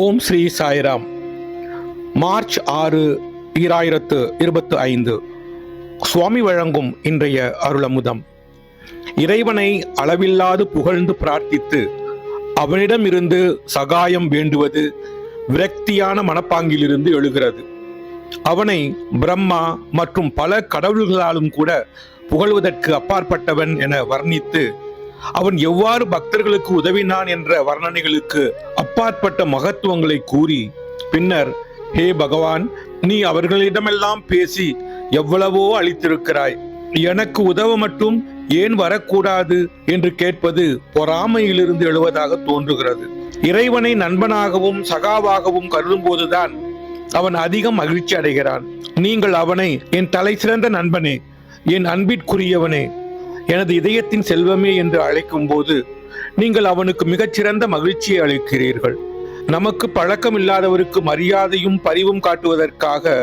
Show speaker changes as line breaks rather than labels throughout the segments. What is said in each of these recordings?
ஓம் Sri Sairam. March ஆறு ஈராயிரத்து இருபத்து ஐந்து சுவாமி வழங்கும் இன்றைய அருளமுதம். இறைவனை அளவில்லாது புகழ்ந்து பிரார்த்தித்து அவனிடமிருந்து சகாயம் வேண்டுவது விரக்தியான மனப்பாங்கிலிருந்து எழுகிறது. அவனை பிரம்மா மற்றும் பல கடவுள்களாலும் கூட புகழ்வதற்கு அப்பாற்பட்டவன் என வர்ணித்து அவன் எவ்வாறு பக்தர்களுக்கு உதவினான் என்ற வர்ணனைகளுக்கு அப்பாற்பட்ட மகத்துவங்களை கூறி பின்னர் ஹே பகவான் நீ அவர்களிடமெல்லாம் பேசி எவ்வளவோ அளித்திருக்கிறாய். எனக்கு உதவ மட்டும் ஏன் வரக்கூடாது? என்று கேட்பது பொறாமையிலிருந்து எழுவதாக தோன்றுகிறது. இறைவனை நண்பனாகவும் சகாவாகவும் கருதும்போதுதான் அவன் அதிகம் மகிழ்ச்சி அடைகிறான். நீங்கள் அவனை என் தலை சிறந்த நண்பனே என் அன்பிற்குரியவனே எனது இதயத்தின் செல்வமே என்று அழைக்கும் போது நீங்கள் அவனுக்கு மிகச்சிறந்த மகிழ்ச்சியை அளிக்கிறீர்கள். நமக்கு பழக்கம் இல்லாதவருக்கு மரியாதையும் பரிவும் காட்டுவதற்காக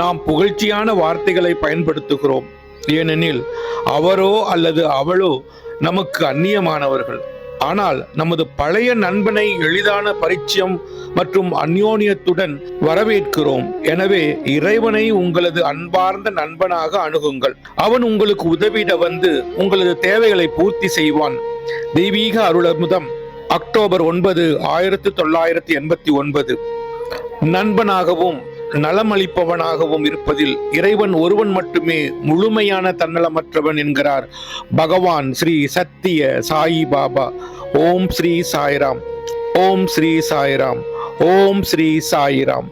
நாம் புகழ்ச்சியான வார்த்தைகளை பயன்படுத்துகிறோம். ஏனெனில் அவரோ அல்லது அவளோ நமக்கு அந்நியமானவர்கள். ஆனால் நமது பழைய நண்பனை எளிதான பரிச்சயம் மற்றும் அந்யோன்யத்துடன் வரவேற்கிறோம். எனவே இறைவனை உங்களது அன்பார்ந்த நண்பனாக அணுகுங்கள். அவன் உங்களுக்கு உதவிட வந்து உங்களது தேவைகளை பூர்த்தி செய்வான். தெய்வீக அருளமுதம் அக்டோபர் ஒன்பது ஆயிரத்தி தொள்ளாயிரத்தி எண்பத்தி ஒன்பது. நண்பனாகவும் நலமளிப்பவனாகவும் இருப்பதில் இறைவன் ஒருவன் மட்டுமே முழுமையான தன்னலமற்றவன் என்கிறார் பகவான் ஸ்ரீ சத்திய சாயி பாபா. ஓம் ஸ்ரீ சாய்ராம் ஓம் ஸ்ரீ சாய்ராம் ஓம் ஸ்ரீ சாய்ராம்.